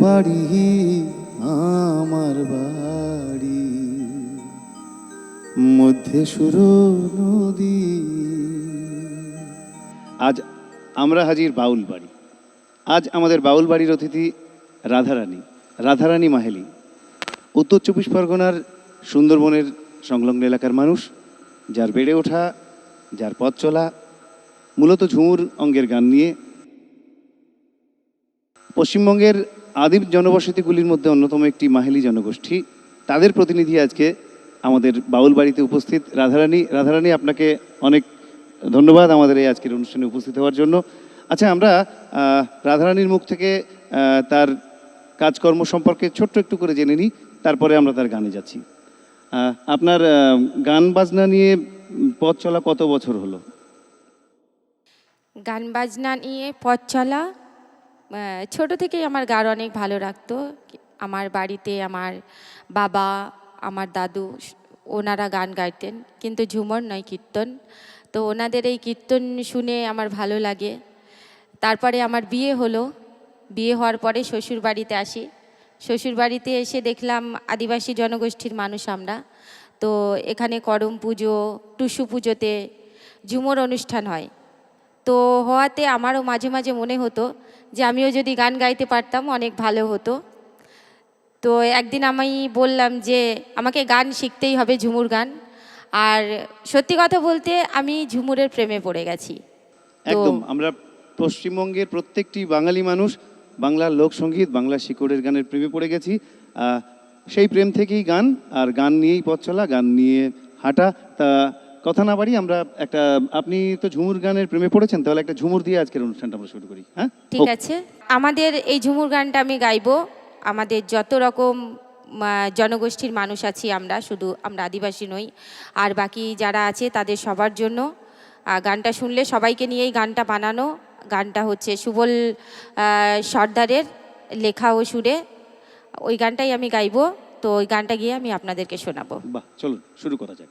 বাড়ি, আমার বাড়ি। মধ্যে সুরো নদী। আজ আমরা হাজির বাউল বাড়ি। আজ আমাদের বাউল বাড়ির অতিথি রাধারানী রাধারানী মাহেলি। উত্তর চব্বিশ পরগনার সুন্দরবনের সংলগ্ন এলাকার মানুষ, যার বেড়ে ওঠা, যার পথ চলা, মূলত ঝুমুর অঙ্গের গান নিয়ে। পশ্চিমবঙ্গের আদিম জনবসতিগুলির মধ্যে অন্যতম একটি মাহেলি জনগোষ্ঠী। তাদের প্রতিনিধি আজকে আমাদের বাউল বাড়িতে উপস্থিত। রাধারানী রাধারানী আপনাকে অনেক ধন্যবাদ আমাদের এই আজকের অনুষ্ঠানে উপস্থিত হওয়ার জন্য। আচ্ছা আমরা রাধারানীর মুখ থেকে তার কাজকর্ম সম্পর্কে ছোট্ট একটু করে জেনে নিই, তারপরে আমরা তার গানে যাচ্ছি। আপনার গান বাজনা নিয়ে পথ চলা কত বছর হলো? গান বাজনা নিয়ে পথ চলা ছোট থেকেই আমার গান অনেক ভালো রাখতো আমার বাড়িতে আমার বাবা, আমার দাদু ওনারা গান গাইতেন, কিন্তু ঝুমর নয়, কীর্তন। তো ওনাদের এই কীর্তন শুনে আমার ভালো লাগে। তারপরে আমার বিয়ে হলো। বিয়ে হওয়ার পরে শ্বশুর বাড়িতে আসি। শ্বশুর বাড়িতে এসে দেখলাম আদিবাসী জনগোষ্ঠীর মানুষ আমরা। তো এখানে করম পুজো, টুসু পুজোতে ঝুমর অনুষ্ঠান হয়। তো হওয়াতে আমারও মাঝে মাঝে মনে হতো যে আমিও যদি গান গাইতে পারতাম, অনেক ভালো হতো। তো একদিন আমি বললাম যে আমাকে গান শিখতেই হবে ঝুমুর গান। আর সত্যি কথা বলতে আমি ঝুমুরের প্রেমে পড়ে গেছি। একদম, আমরা পশ্চিমবঙ্গের প্রত্যেকটি বাঙালি মানুষ বাংলার লোকসঙ্গীত বাংলা শিকড়ের গানের প্রেমে পড়ে গেছি। সেই প্রেম থেকেই গান, আর গান নিয়েই পথ চলা, গান নিয়ে হাঁটা। তা কথা না বাড়ি আমরা একটা আপনি তো ঝুমুর গানের প্রেমে পড়েছেন তাহলে একটা ঝুমুর দিয়ে আজকের অনুষ্ঠানটা আমরা শুরু করি হ্যাঁ? ঠিক আছে। আমাদের এই ঝুমুর গানটা আমি গাইবো। আমাদের যত রকম জনগোষ্ঠীর মানুষ আছি আমরা শুধু আমরা আদিবাসী নই আর বাকি যারা আছে তাদের সবার জন্য। গানটা শুনলে সবাইকে নিয়েই গানটা বানানো। গানটা হচ্ছে সুবল সর্দারের লেখা ও সুরে। ওই গানটাই আমি গাইবো। তো ওই গানটা গিয়ে আমি আপনাদেরকে শোনাবো। বাহ চলুন শুরু করা যাক।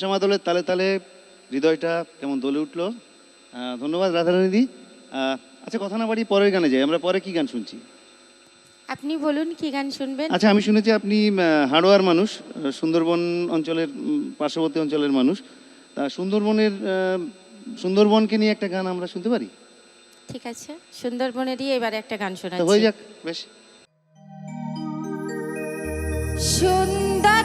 ধামসামা দলের তালে তালে হৃদয়টা কেমন দলে উঠল? ধন্যবাদ রাধারানীদি। আচ্ছা কথা না বাড়ি পরের গানে যাই। আমরা পরে কি গান শুনছি? আপনি বলুন কি গান শুনবেন? আচ্ছা আমি শুনেছি আপনি হাড়োয়ার মানুষ সুন্দরবন অঞ্চলের পার্শ্ববর্তী অঞ্চলের মানুষ। তা সুন্দরবনের সুন্দরবনকে নিয়ে একটা গান আমরা শুনতে পারি? ঠিক আছে সুন্দরবনেরই এবারে একটা গান তা হয়ে যাক বেশ। সুন্দর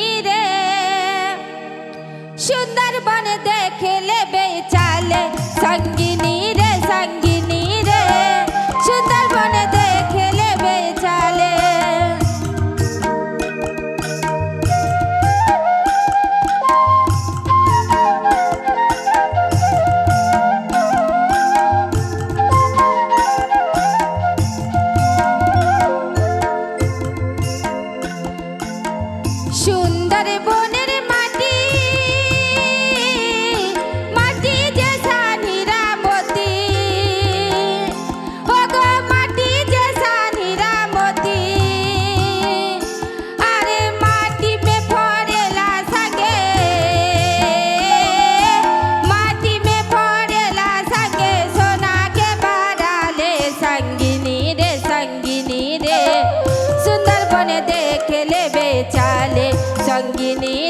রে সুন্দরবন দেখলে বেচালে সঙ্গিনী ini.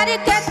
Daddy, get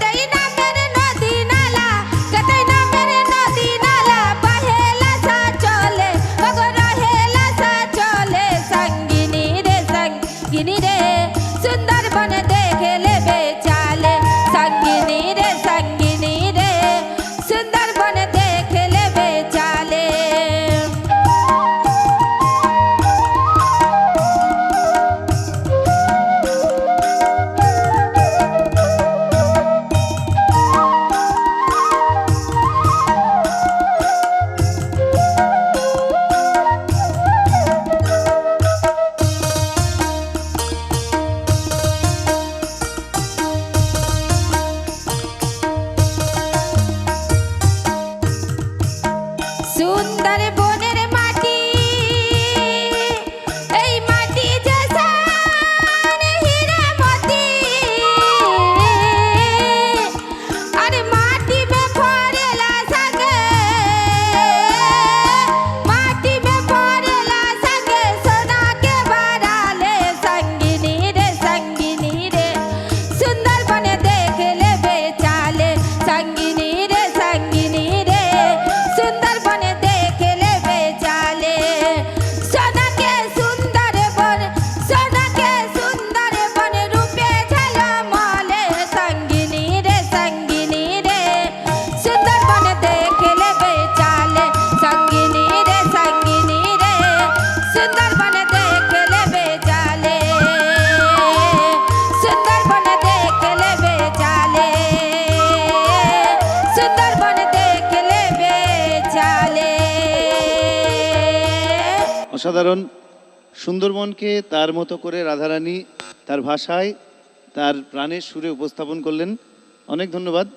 অসাধারণ। সুন্দরবনকে তার মতো করে রাধারানী তার ভাষায়, তার প্রাণের সুরে উপস্থাপন করলেন। অনেক ধন্যবাদ।